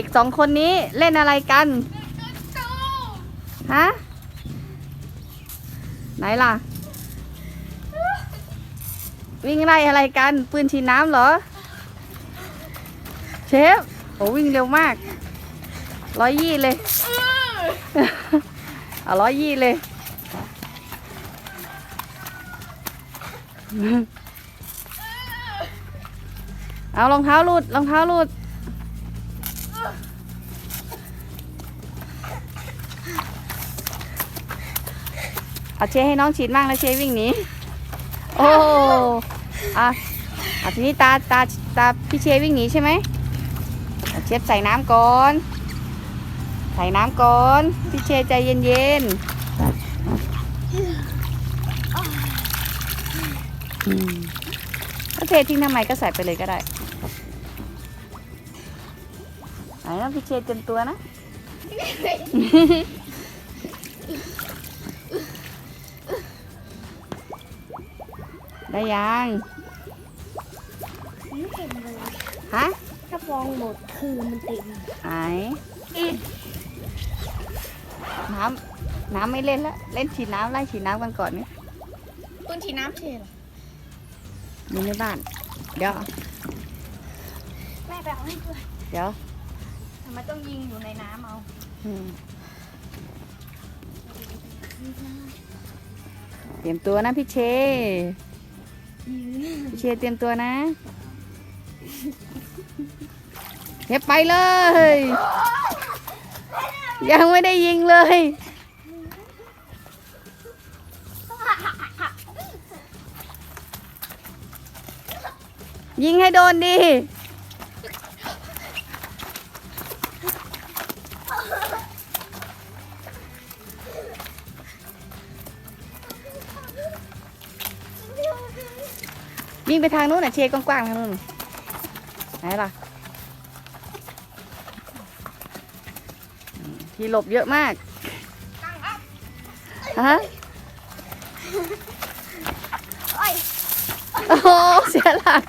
เด็กสองคนนี้เล่นอะไรกัน ฮะ ไหนล่ะ วิ่งไล่อะไรกัน ปืนฉีดน้ำเหรอ เชฟโอ้วิ่งเร็วมาก ร้อยยี่เลย เอาร้อยยี่เลย เอารองเท้าหลุดรองเท้าหลุด เอาเชให้น้องฉีดบ้างแล้วเชวิ่งหนีโอ้อะอะทีนี้ตาตาตาพี่เชวิ่งหนีใช่ไหมอะเชฟใส่น้ำก่อน ใส่น้ำก่อน พี่เชใจเย็นๆอืมถ้าเททิ้งทำไมก็ใส่ไปเลยก็ได้ไหนนะพี่เชเต็มตัวนะ ได้ยังไม่เต็มเลยฮะถ้าฟองหมดคือมันเต็มไหนน้ำน้ำไม่เล่นแล้วเล่นฉีดน้ำไล่ฉีดน้ำกันก่อนนี่ปืนฉีดน้ำเทเหรออยู่ในบ้าน เดี๋ยวแม่ไปเอาให้ด้วยเดี๋ยวทำไมต้องยิงอยู่ในน้ำเอาอืม เตรียมตัวนะพี่เช พี่เชเตรียมตัวนะเก็บไปเลย ยังไม่ได้ยิงเลย ยิงให้โดนดี วิ่งไปทางนู้นน่ะเชกว้างๆทางนู้นไหนล่ะอืมที่หลบเยอะมากฮะโอ้ยโอ้โหเสียหลัก